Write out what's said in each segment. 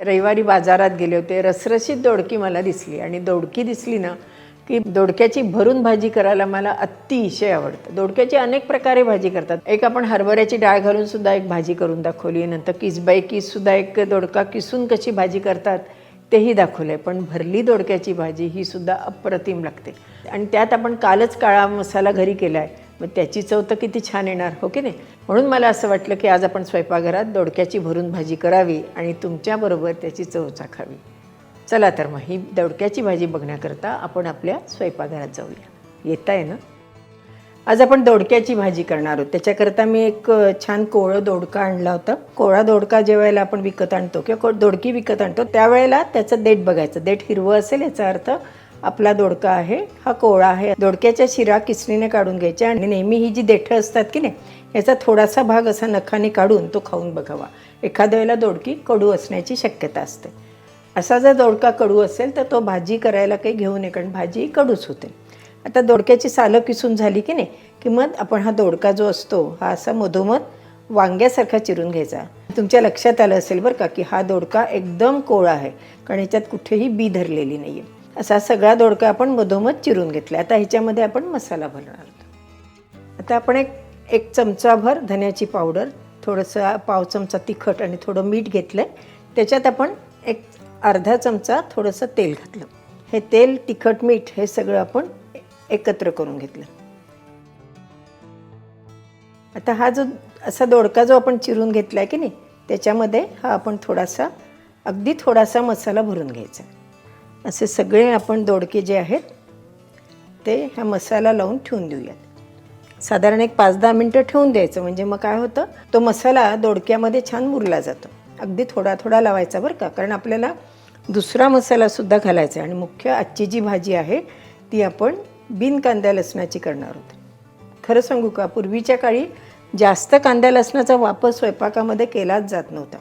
रविवारी बाजारात गेले होते. रसरशीत दोडकी मला दिसली आणि दोडकी दिसली ना की दोडक्याची भरून भाजी करायला मला अतिशय आवडतं. दोडक्याची अनेक प्रकारे भाजी करतात. एक आपण हरभऱ्याची डाळ घालून सुद्धा एक भाजी करून दाखवली नंतर किसबाई किस सुद्धा एक दोडका किसून कशी भाजी करतात तेही दाखवलं आहे पण भरली दोडक्याची भाजी ही सुद्धा अप्रतिम लागते. आणि त्यात आपण कालच काळा मसाला घरी केला आहे मग त्याची चव तर किती छान येणार हो की नाही? म्हणून मला असं वाटलं की आज आपण स्वयंपाकघरात दोडक्याची भरून भाजी करावी आणि तुमच्याबरोबर त्याची चव चाखावी. चला तर मग ही दोडक्याची भाजी बघण्याकरता आपण आपल्या स्वयंपाकघरात जाऊया. येता आहे ना? आज आपण दोडक्याची भाजी करणार आहोत. त्याच्याकरता मी एक छान कोवळं दोडका आणला होता. कोवळा दोडका ज्या वेळेला आपण विकत आणतो किंवा को- दोडकी विकत आणतो त्यावेळेला त्याचं देठ बघायचं. देठ हिरवं असेल याचा अर्थ आपला दोडका आहे हा कोवळा आहे. दोडक्याच्या शिरा किसणीने काढून घ्यायच्या आणि नेहमी ही जी देठं असतात की नाही याचा थोडासा भाग असा नखाने काढून तो खाऊन बघावा. एखाद्या वेळेला दोडकी कडू असण्याची शक्यता असते. असा जर दोडका कडू असेल तर तो भाजी करायला काही घेऊ नये कारण भाजी कडूच होते. आता दोडक्याची सालं किसून झाली की नाही की मग आपण हा दोडका जो असतो हा असा मधोमध वांग्यासारखा चिरून घ्यायचा. तुमच्या लक्षात आलं असेल बरं का की हा दोडका एकदम कोळा आहे कारण याच्यात कुठेही बी धरलेली नाही आहे असा सगळा दोडका आपण मधोमध चिरून घेतला. आता ह्याच्यामध्ये आपण मसाला भरणार आहोत. आता आपण एक एक चमचाभर धन्याची पावडर थोडंसं पाव चमचा तिखट आणि थोडं मीठ घेतलं आहे त्याच्यात आपण एक अर्धा चमचा थोडंसं तेल घातलं. हे तेल तिखट मीठ हे सगळं आपण एकत्र करून घेतलं. आता हा जो असा दोडका जो आपण चिरून घेतला आहे की नाही त्याच्यामध्ये हा आपण थोडासा अगदी थोडासा मसाला भरून घ्यायचा. असे सगळे आपण दोडके जे आहेत ते ह्या मसाला लावून ठेवून देऊयात. साधारण एक पाच दहा मिनटं ठेवून द्यायचं म्हणजे मग काय होतं तो मसाला दोडक्यामध्ये छान मुरला जातो. अगदी थोडा थोडा लावायचा बरं का कारण आपल्याला दुसरा मसालासुद्धा घालायचा आहे. आणि मुख्य आजची जी भाजी आहे ती आपण बिन कांद्या लसणाची करणार आहोत. खरं सांगू का पूर्वीच्या काळी जास्त कांद्या लसणाचा वापर स्वयंपाकामध्ये केलाच जात नव्हता.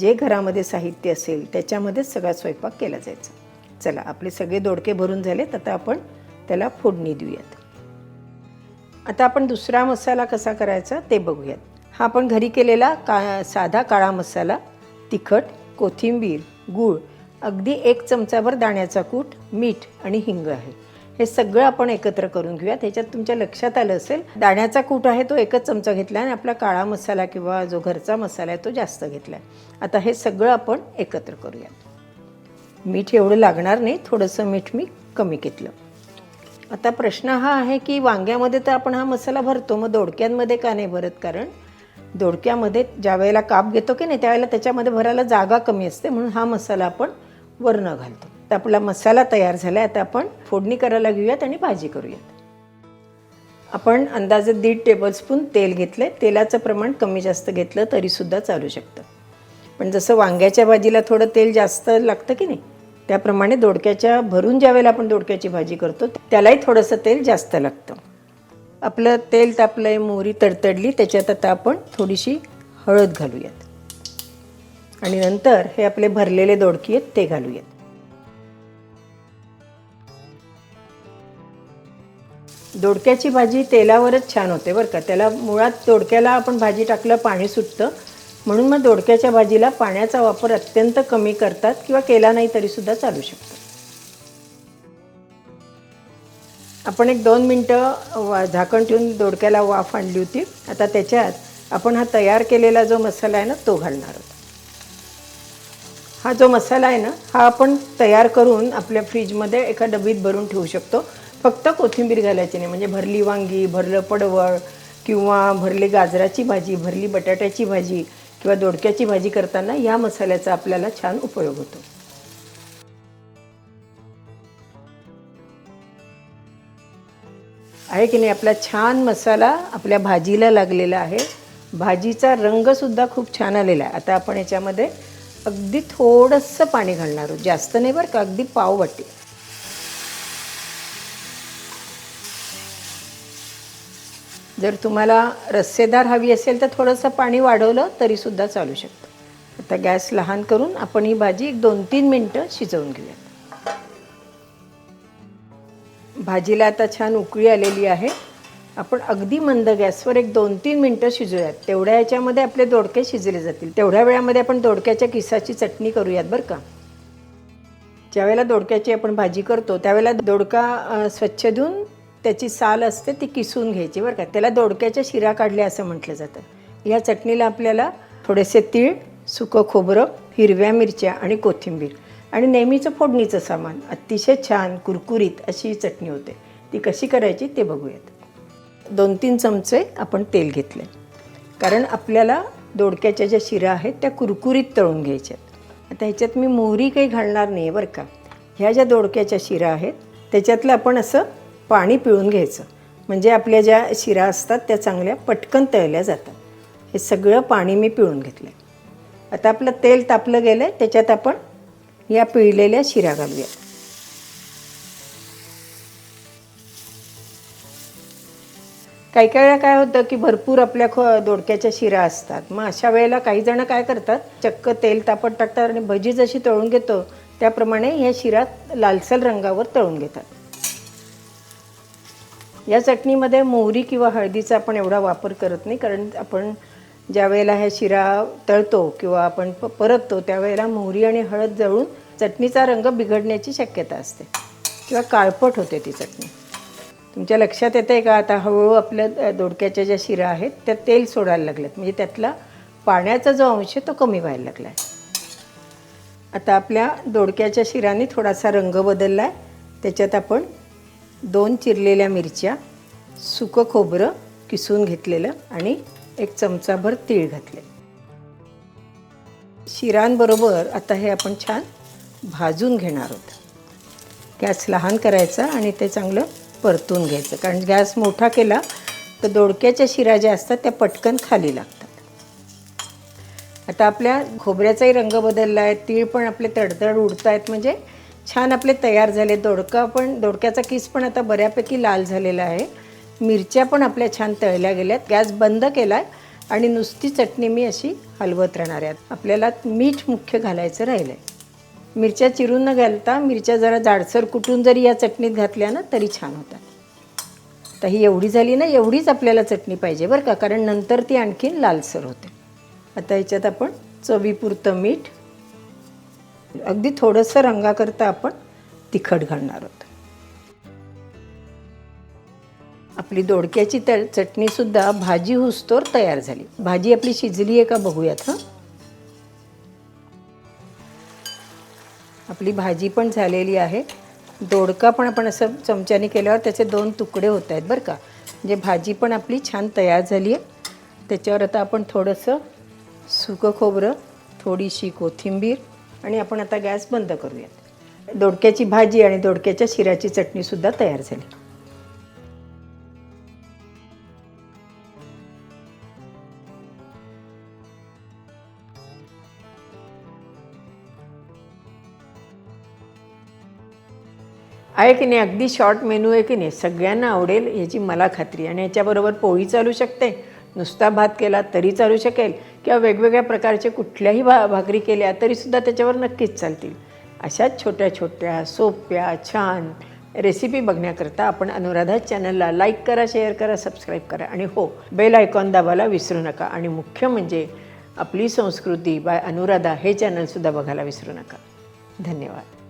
जे घरामध्ये साहित्य असेल त्याच्यामध्येच सगळा स्वयंपाक केला जायचा. चला आपले सगळे दोडके भरून झालेत आता आपण त्याला फोडणी देऊयात. आता आपण दुसरा मसाला कसा करायचा ते बघूयात. हा आपण घरी केलेला का साधा काळा मसाला तिखट कोथिंबीर गूळ अगदी एक चमचाभर दाण्याचा कूट मीठ आणि हिंग आहे. हे सगळं आपण एकत्र करून घेऊयात. ह्याच्यात तुमच्या लक्षात आलं असेल दाण्याचा कूट आहे तो एकच चमचा घेतला आणि आपला काळा मसाला किंवा जो घरचा मसाला आहे तो जास्त घेतला आहे. आता हे सगळं आपण एकत्र करूयात. मीठ एवढं लागणार नाही थोडंसं मीठ मी कमी घेतलं. आता प्रश्न हा आहे की वांग्यामध्ये तर आपण हा मसाला भरतो मग दोडक्यांमध्ये का नाही भरत? कारण दोडक्यामध्ये ज्या वेळेला काप घेतो की नाही त्यावेळेला त्याच्यामध्ये भरायला जागा कमी असते म्हणून हा मसाला आपण वरनं घालतो. तर आपला मसाला तयार झाला आता आपण फोडणी करायला घेऊयात आणि भाजी करूयात. आपण अंदाजे दीड टेबलस्पून तेल घेतले तेलाचं प्रमाण कमी जास्त घेतलं तरीसुद्धा चालू शकतं. पण जसं वांग्याच्या भाजीला थोडं तेल जास्त लागतं की नाही त्याप्रमाणे दोडक्याच्या भरून ज्या वेळेला आपण दोडक्याची भाजी करतो त्यालाही थोडंसं तेल जास्त लागतं. आपलं तेल तापलं आहे मोहरी तडतडली त्याच्यात आता आपण थोडीशी हळद घालूयात. आणि नंतर हे आपले भरलेले दोडकी आहेत ते घालूयात. दोडक्याची भाजी तेलावरच छान होते बरं का. त्याला मुळात दोडक्याला आपण भाजी टाकलं पाणी सुटतं म्हणून मग दोडक्याच्या भाजीला पाण्याचा वापर अत्यंत कमी करतात किंवा केला नाही तरीसुद्धा चालू शकतो. आपण एक दोन मिनटं वा झाकण ठेवून दोडक्याला वाफ आणली होती. आता त्याच्यात आपण हा तयार केलेला जो मसाला आहे ना तो घालणार आहोत. हा जो मसाला आहे ना हा आपण तयार करून आपल्या फ्रीजमध्ये एका डबीत भरून ठेवू शकतो. फक्त कोथिंबीर घालायची नाही. म्हणजे भरली वांगी भरलं पडवळ किंवा भरली गाजराची भाजी भरली बटाट्याची भाजी किंवा दोडक्याची भाजी करताना या मसाल्याचा आपल्याला छान उपयोग होतो. आहे की नाही? आपला छान मसाला आपल्या भाजीला लागलेला आहे. भाजीचा रंगसुद्धा खूप छान आलेला आहे. आता आपण याच्यामध्ये अगदी थोडंसं पाणी घालणार आहोत. जास्त नाही बरं का? अगदी पाव वाटी जर तुम्हाला रस्सेदार हवी असेल तर थोडंसं पाणी वाढवलं तरीसुद्धा चालू शकतं. आता गॅस लहान करून आपण ही भाजी एक दोन तीन मिनटं शिजवून घेऊयात. भाजीला आता छान उकळी आलेली आहे. आपण अगदी मंद गॅसवर एक दोन तीन मिनटं शिजूयात. तेवढ्या याच्यामध्ये आपले दोडके शिजले जातील. तेवढ्या वेळामध्ये आपण दोडक्याच्या किसाची चटणी करूयात बरं का? ज्यावेळेला दोडक्याची आपण भाजी करतो त्यावेळेला दोडका स्वच्छ धुवून त्याची साल असते ती किसून घ्यायची बरं का. त्याला दोडक्याच्या शिरा काढल्या असं म्हटलं जातं. या चटणीला आपल्याला थोडेसे तीळ सुकं खोबरं हिरव्या मिरच्या आणि कोथिंबीर आणि नेहमीचं फोडणीचं सामान. अतिशय छान कुरकुरीत अशी ही चटणी होते. ती कशी करायची ते बघूयात. दोन तीन चमचे आपण तेल घेतले कारण आपल्याला दोडक्याच्या ज्या शिरा आहेत त्या कुरकुरीत तळून घ्यायच्यात आता ह्याच्यात मी मोहरी काही घालणार नाही बरं का. ह्या ज्या दोडक्याच्या शिरा आहेत त्याच्यातलं आपण असं पाणी पिळून घ्यायचं. म्हणजे आपल्या ज्या शिरा असतात त्या चांगल्या पटकन तळल्या जातात. हे सगळं पाणी मी पिळून घेतलं आता आपलं तेल तापलं गेलं आहे त्याच्यात आपण या पिळलेल्या शिरा घालूया. काही काही वेळा काय होतं की भरपूर आपल्या खो दोडक्याच्या शिरा असतात. मग अशा वेळेला काही जणं काय करतात चक्क तेल तापत टाकतात आणि भजी जशी तळून घेतो त्याप्रमाणे ह्या शिरा लालसर रंगावर तळून घेतात. या चटणीमध्ये मोहरी किंवा हळदीचा आपण एवढा वापर करत नाही कारण आपण ज्या वेळेला ह्या शिरा तळतो किंवा आपण प परततो त्यावेळेला मोहरी आणि हळद जळून चटणीचा रंग बिघडण्याची शक्यता असते. किंवा काळपट होते ती चटणी. तुमच्या लक्षात येतं आहे का? आता हळूहळू आपल्या दोडक्याच्या ज्या शिरा आहेत त्या तेल सोडायला लागल्यात. म्हणजे त्यातला पाण्याचा जो अंश आहे तो कमी व्हायला लागला आहे आता आपल्या दोडक्याच्या शिराने थोडासा रंग बदलला आहे त्याच्यात आपण दोन चिरलेल्या मिरच्या सुकं खोबरं किसून घेतलेलं आणि एक चमचाभर तीळ घातले. शिरांबरोबर आता हे आपण छान भाजून घेणार आहोत. गॅस लहान करायचा आणि ते चांगलं परतून घ्यायचं. कारण गॅस मोठा केला तर दोडक्याच्या शिरा ज्या असतात त्या पटकन खाली लागतात. आता आपल्या खोबऱ्याचाही रंग बदलला आहे तीळ पण आपले तडतड उडत आहेत म्हणजे छान आपले तयार झाले. दोडका पण दोडक्याचा किस पण आता बऱ्यापैकी लाल झालेला आहे. मिरच्या पण आपल्या छान तळल्या गेल्यात. गॅस बंद केला आहे आणि नुसती चटणी मी अशी हलवत राहणार आहे. आपल्याला मीठ मुख्य घालायचं राहिलं आहे मिरच्या चिरून न घालता मिरच्या जरा जाडसर कुटून जरी या चटणीत घातल्या ना तरी छान होतात. तर ही एवढी झाली ना एवढीच आपल्याला चटणी पाहिजे बरं का कारण नंतर ती आणखीन लालसर होते. आता याच्यात आपण चवीपुरतं मीठ अगदी थोडंसं रंगाकरता आपण तिखट घालणार आहोत. आपली दोडक्याची तर चटणीसुद्धा भाजी हुसतोर तयार झाली. भाजी आपली शिजली आहे का बघूयात हां? आपली भाजी पण झालेली आहे. दोडका पण आपण असं चमच्याने केल्यावर त्याचे दोन तुकडे होत आहेत बरं का. म्हणजे भाजी पण आपली छान तयार झाली आहे. त्याच्यावर आता आपण थोडंसं सुकं खोबरं थोडीशी कोथिंबीर आणि आपण आता गॅस बंद करूयात. दोडक्याची भाजी आणि दोडक्याच्या शिऱ्याची चटणीसुद्धा तयार झाली. आहे की नाही अगदी शॉर्ट मेनू आहे की नाही सगळ्यांना आवडेल याची मला खात्री. आणि याच्याबरोबर पोळी चालू शकते. नुसता भात केला तरी चालू शकेल. किंवा वेगवेगळ्या प्रकारचे कुठल्याही भा भाकरी केल्या तरीसुद्धा त्याच्यावर नक्कीच चालतील. अशाच छोट्या छोट्या सोप्या छान रेसिपी बघण्याकरता आपण अनुराधा चॅनलला लाईक करा शेअर करा सबस्क्राईब करा आणि हो बेल आयकॉन दाबायला विसरू नका आणि मुख्य म्हणजे आपली संस्कृती बाय अनुराधा हे चॅनलसुद्धा बघायला विसरू नका. धन्यवाद.